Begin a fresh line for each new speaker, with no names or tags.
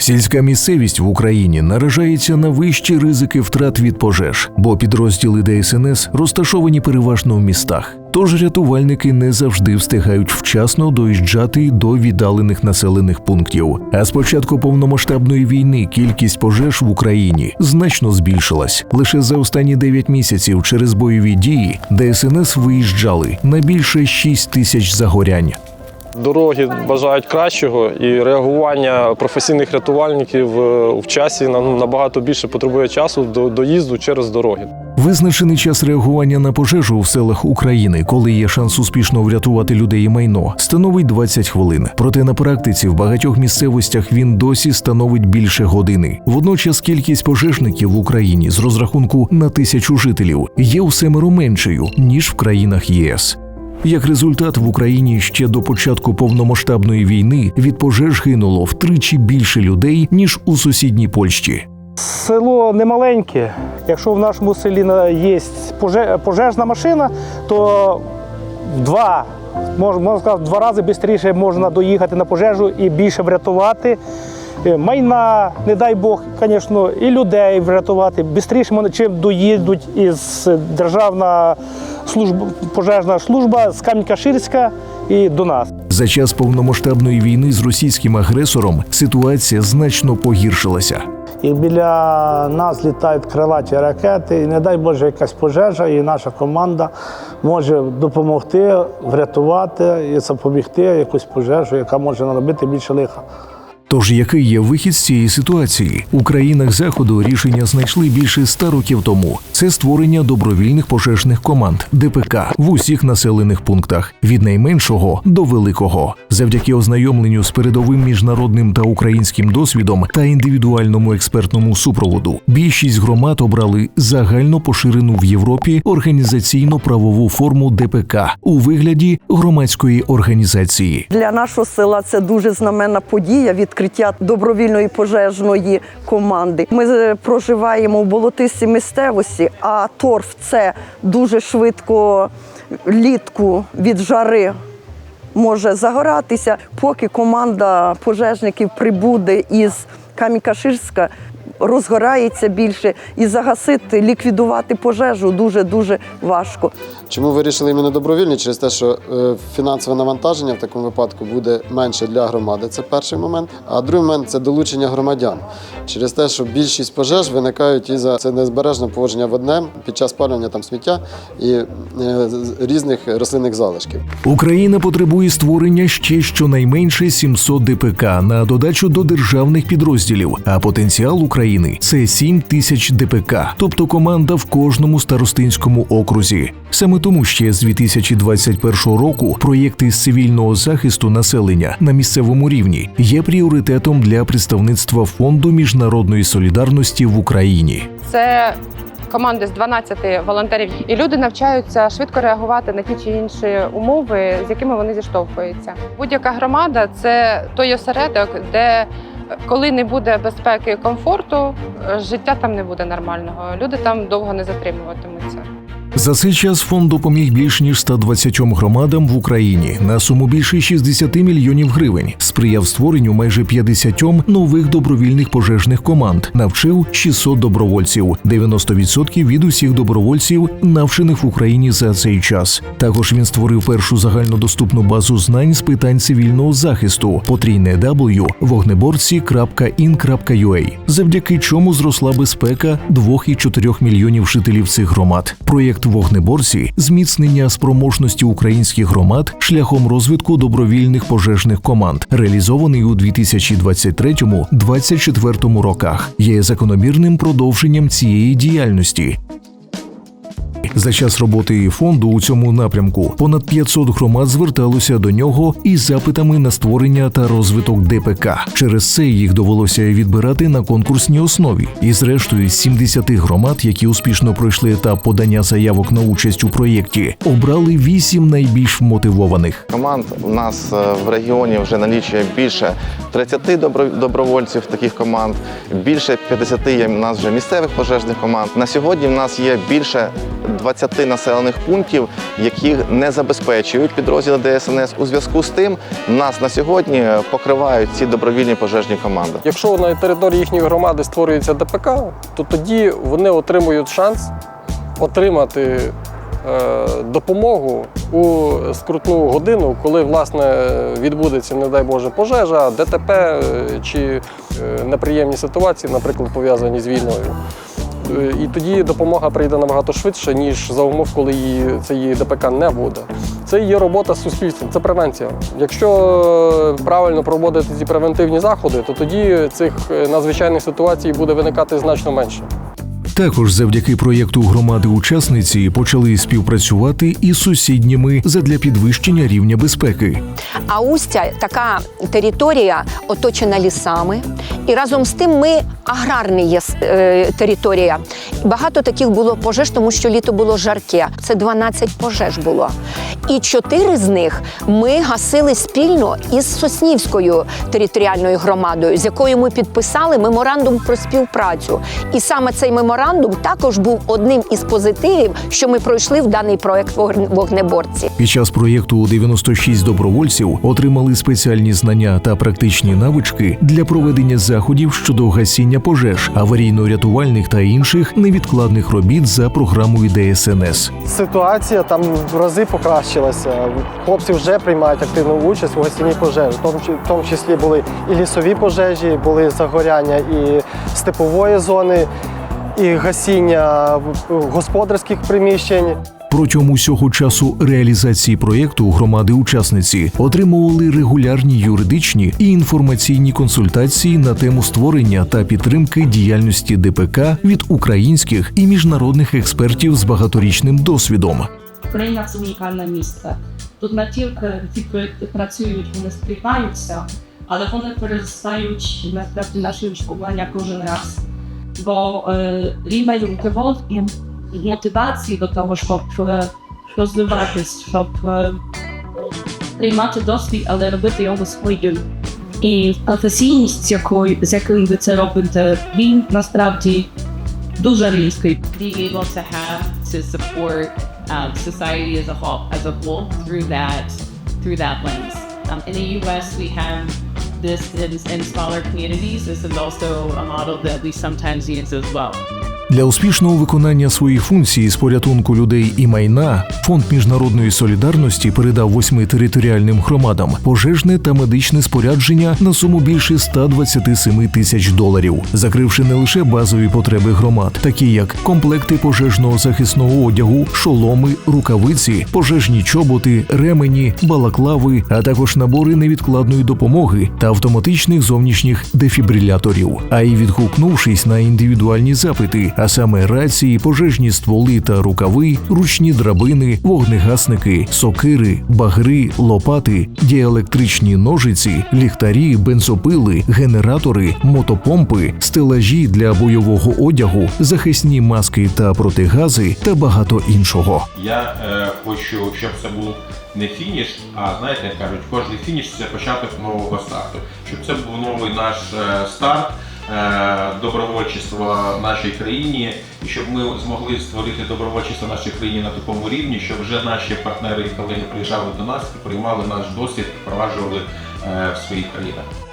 Сільська місцевість в Україні наражається на вищі ризики втрат від пожеж, бо підрозділи ДСНС розташовані переважно в містах. Тож рятувальники не завжди встигають вчасно доїжджати до віддалених населених пунктів. А з початку повномасштабної війни кількість пожеж в Україні значно збільшилась. Лише за останні 9 місяців через бойові дії ДСНС виїжджали на більше 6 тисяч загорянь.
Дороги бажають кращого, і реагування професійних рятувальників е, в часі нам набагато більше потребує часу до доїзду через дороги.
Визначений час реагування на пожежу в селах України, коли є шанс успішно врятувати людей і майно, становить 20 хвилин. Проте на практиці в багатьох місцевостях він досі становить більше години. Водночас кількість пожежників в Україні з розрахунку на тисячу жителів є у семеро меншою ніж в країнах ЄС. Як результат, в Україні ще до початку повномасштабної війни від пожеж гинуло втричі більше людей ніж у сусідній Польщі.
Село немаленьке. Якщо в нашому селі є поже- пожежна машина, то два, можна сказати, два рази швидше можна доїхати на пожежу і більше врятувати. Е, Майна, не дай Бог, звісно, і людей врятувати. Вони чим доїдуть із державна служба, пожежна служба з Кам'янка-Ширська і до нас.
За час повномасштабної війни з російським агресором ситуація значно погіршилася.
І біля нас літають крилаті ракети, і не дай Боже, якась пожежа, і наша команда може допомогти, врятувати і запобігти якусь пожежу, яка може наробити більше лиха.
Тож який є вихід з цієї ситуації? У країнах заходу рішення знайшли більше ста років тому. Це створення добровільних пожежних команд ДПК в усіх населених пунктах від найменшого до великого. Завдяки ознайомленню з передовим міжнародним та українським досвідом та індивідуальному експертному супроводу. Більшість громад обрали загально поширену в Європі організаційно-правову форму ДПК у вигляді громадської організації.
Для нашого села це дуже знаменна подія відкриття добровільної пожежної команди. Ми е, проживаємо в болотистій місцевості, а торф це дуже швидко літку від жари. Може загоратися, поки команда пожежників прибуде із Кам'янка-Ширська, розгорається більше і загасити, ліквідувати пожежу дуже дуже важко.
Чому вирішили іменно добровільні? Через те, що е, фінансове навантаження в такому випадку буде менше для громади. Це перший момент. А другий момент це долучення громадян. Через те, що більшість пожеж виникають із за це незбережне поводження воднем під час спалювання там сміття і е, різних рослинних залишків.
Україна потребує створення ще щонайменше 700 ДПК на додачу до державних підрозділів. А потенціал України це 7 тисяч ДПК, тобто команда в кожному старостинському окрузі. Саме тому ще з 2021 року проєкти з цивільного захисту населення на місцевому рівні є пріоритетом для представництва фонду міжнародної солідарності в Україні.
Це команди з 12 волонтерів, і люди навчаються швидко реагувати на ті чи інші умови, з якими вони зіштовхуються. Будь-яка громада це той осередок, де коли не буде безпеки і комфорту, е, життя там не буде нормального. Люди там довго не затримуватимуться.
За цей час фонд допоміг більш ніж 120 громадам в Україні. На суму більше 60 мільйонів гривень, сприяв створенню майже 50 нових добровільних пожежних команд, навчив 600 добровольців, 90% від усіх добровольців, навчених в Україні за цей час. Також він створив першу загальнодоступну базу знань з питань цивільного захисту. Потрійне W вогнеборці.in.ua, завдяки чому зросла безпека 2,4 мільйонів жителів цих громад. Проєкт вогнеборці зміцнення спроможності українських громад шляхом розвитку добровільних пожежних команд, реалізований у 2023-2024 роках, є закономірним продовженням цієї діяльності. За час роботи фонду у цьому напрямку понад 500 громад зверталося до нього із запитами на створення та розвиток ДПК. Через це їх довелося відбирати на конкурсній основі. І зрештою, з 70 громад, які успішно пройшли етап подання заявок на участь у проєкті, обрали 8 найбільш мотивованих.
Команд у нас е, в регіоні вже налічує більше 30 добро- добровольців таких команд, більше 50 є у нас вже місцевих пожежних команд. На сьогодні в нас є більше 20 населених пунктів, яких не забезпечують підрозділи ДСНС. У зв'язку з тим нас на сьогодні покривають ці добровільні пожежні команди.
Якщо на території їхньої громади створюється ДПК, то тоді вони отримують шанс отримати е, допомогу у скрутну годину, коли власне відбудеться, не дай Боже, пожежа, ДТП е, чи е, неприємні ситуації, наприклад, пов'язані з війною. Е, І тоді допомога прийде набагато швидше, ніж за умов, коли її, цієї ДПК не буде. Це є робота з суспільством, це превенція. Якщо е, правильно проводити ці превентивні заходи, то тоді цих е, надзвичайних ситуацій буде виникати значно менше.
Також завдяки проєкту громади-учасниці почали співпрацювати із сусідніми задля підвищення рівня безпеки.
А Устя така територія оточена лісами. І разом з тим ми аграрний є е, територія. Багато таких було пожеж, тому що літо було жарке. Це 12 пожеж було. І чотири з них ми гасили спільно із Соснівською територіальною громадою, з якою ми підписали меморандум про співпрацю. І саме цей меморандум також був одним із позитивів, що ми пройшли в даний проект «Вогн- вогнеборці.
Під час проєкту 96 добровольців отримали спеціальні знання та практичні навички для проведення заходів щодо гасіння пожеж, аварійно-рятувальних та інших невідкладних робіт за програмою ДСНС.
Ситуація там в рази покращилася. Хлопці вже приймають активну участь у гасінні пожеж. В тому, числі були і лісові пожежі, були загоряння і степової зони, і гасіння господарських приміщень.
Протягом усього часу реалізації проєкту громади-учасниці отримували регулярні юридичні і інформаційні консультації на тему створення та підтримки діяльності ДПК від українських і міжнародних експертів з багаторічним досвідом.
Україна це унікальне місце. Тут не тільки ці проекти працюють, вони сприймаються, але вони переростають насправді наші очікування кожен раз. Бо е, рівень вимог і мотивації до того, щоб е, розвиватись, щоб е, приймати досвід, але робити його своїм. І професійність, з якою, з якою ви це робите, він насправді дуже різкий.
being able to have to support um, society as a whole as a whole through that through that lens. Um, in the U.S., we have this in, in smaller communities. This is also a model that we sometimes use as well.
Для успішного виконання своїх функцій з порятунку людей і майна фонд міжнародної солідарності передав восьми територіальним громадам пожежне та медичне спорядження на суму більше 127 тисяч доларів, закривши не лише базові потреби громад, такі як комплекти пожежного захисного одягу, шоломи, рукавиці, пожежні чоботи, ремені, балаклави, а також набори невідкладної допомоги та автоматичних зовнішніх дефібриляторів. А й відгукнувшись на індивідуальні запити, а саме рації, пожежні стволи та рукави, ручні драбини, вогнегасники, сокири, багри, лопати, діелектричні ножиці, ліхтарі, бензопили, генератори, мотопомпи, стелажі для бойового одягу, захисні маски та протигази та багато іншого.
Я е, хочу, щоб це був не фініш, а знаєте, кажуть, кожен фініш це початок нового старту. Щоб це був новий наш е, старт добровольчества в нашій країні, і щоб ми змогли створити добровольчество в нашій країні на такому рівні, щоб вже наші партнери і колеги приїжджали до нас і приймали наш досвід, впроваджували е, в своїх країнах.